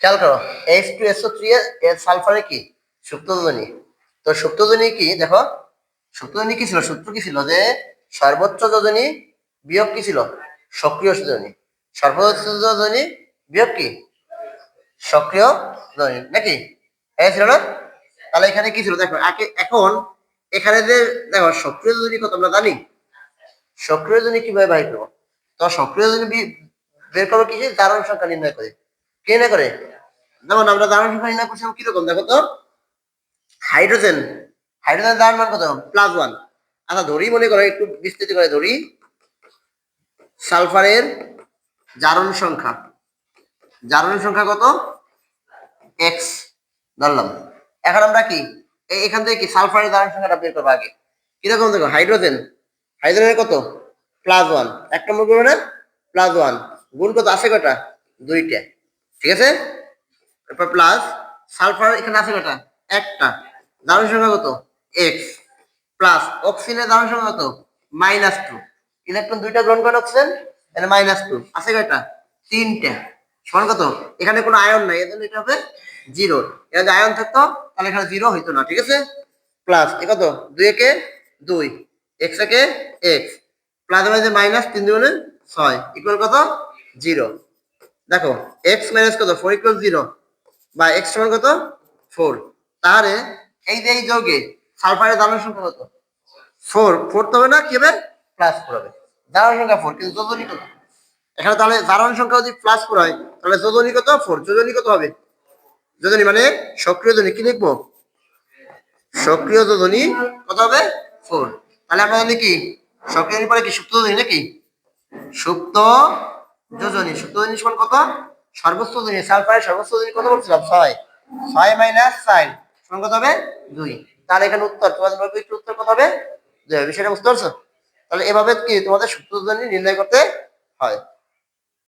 খেয়াল করো H two SO three এর সালফারে কি? সুপ্তধ্বনি। তো সুপ্তধ্বনি কি? দেখো, সুপ্তধ্বনি কি ছিল? সূত্র কি ছিল? যে সর্বোচ্চ যোজনী বিয়োগ কি ছিল? সক্রিয় যোজনী সর্বোচ্চ যোজনী বিয়োগ কি? সক্রিয় যোজনী। নাকি? এই ছিল না? তাহলে এখানে কি ছিল? দেখো এখন এখানে যে, দেখো, সক্রিয় যোজনী কত আমরা জানি? সক্রিয় যোজনী কীভাবে বাইর করব? তো সক্রিয় যোজনী বের করব কি দারুণ সংখ্যা নির্ণয় করে? কে না করে? যেমন আমরা দারুণ সংখ্যা নির্ণয় করছিলাম, কীরকম? দেখো তো। হাইড্রোজেন। হাইড্রোজেন দারুণ মান কত? প্লাস ওয়ান আচ্ছা ধরি মনে করো, একটু বিস্তৃত করে ধরি। সালফারের জারণ সংখ্যা। জারণ সংখ্যা কত? এক্স ধরলাম। এখন আমরা কি? এখান থেকে কি? সালফারের জারণ সংখ্যাটা বের করব আগে। কীরকম দেখো? হাইড্রোজেন। হাইড্রোজেনের কত? প্লাস ওয়ান এক নম্বর করবে না প্লাস ওয়ান গুণ কত? আছে কটা দুইটা। ঠিক আছে? এরপর প্লাস সালফার এখানে আছে কটা একটা। দারুণ সংখ্যা কত? এক্স প্লাস অক্সিজেনের দারুণ সংখ্যা কত? মাইনাস টু ইলেকট্রন দুইটা গ্রহণ করে অক্সিজেন এখানে মাইনাস টু আছে কয়টা? তিনটা। সমান কত? এখানে কোনো আয়ন নাই, এজন্য এটা হবে জিরো এখানে যদি আয়ন থাকতো, তাহলে এখানে জিরো হইতো না, ঠিক আছে? প্লাস এ কত? দুই একে দুই। এক্স একে এক্স প্লাস মাইনাস মাইনাস তিন দুগুণে ছয়। ইকুয়াল কত? জিরো দেখো এক্স মাইনাস কত? ফোর ইকুয়াল জিরো বা এক্স সমান কত? ফোর তাহলে এই যে এই যৌগে সালফারের দানের সংখ্যা কত? ফোর ফোর তো হবে না, কি হবে? প্লাস ফোর হবে। দারণ সংখ্যা ফোর কিন্তু যোজনী কত? এখানে তাহলে দারণ সংখ্যা যদি প্লাস ফোর হয়, তাহলে যোজনী কত? ফোর যোজনী কত হবে? যোজনী মানে সক্রিয় যোজনী। কি লিখব? সক্রিয় যোজনী কত হবে? ফোর তাহলে আমরা জানি কি? সক্রিয় পরে কি? সুপ্ত যোজনী নাকি? সুপ্ত যোজনী যোজনী সমান কত? সর্বোচ্চ যোজনী সালফারের সর্বোচ্চ যোজনী কত বলছিলাম? ছয়। ছয় মাইনাস সাইন সমান কত হবে? দুই। তাহলে এখানে উত্তর। তোমাদের বলবে উত্তর কত হবে? দুই হবে। বিষয়টা বুঝতে পারছ? তাহলে এভাবে কি তোমাদের সুপ্ত যোজনী নির্ণয় করতে হয়?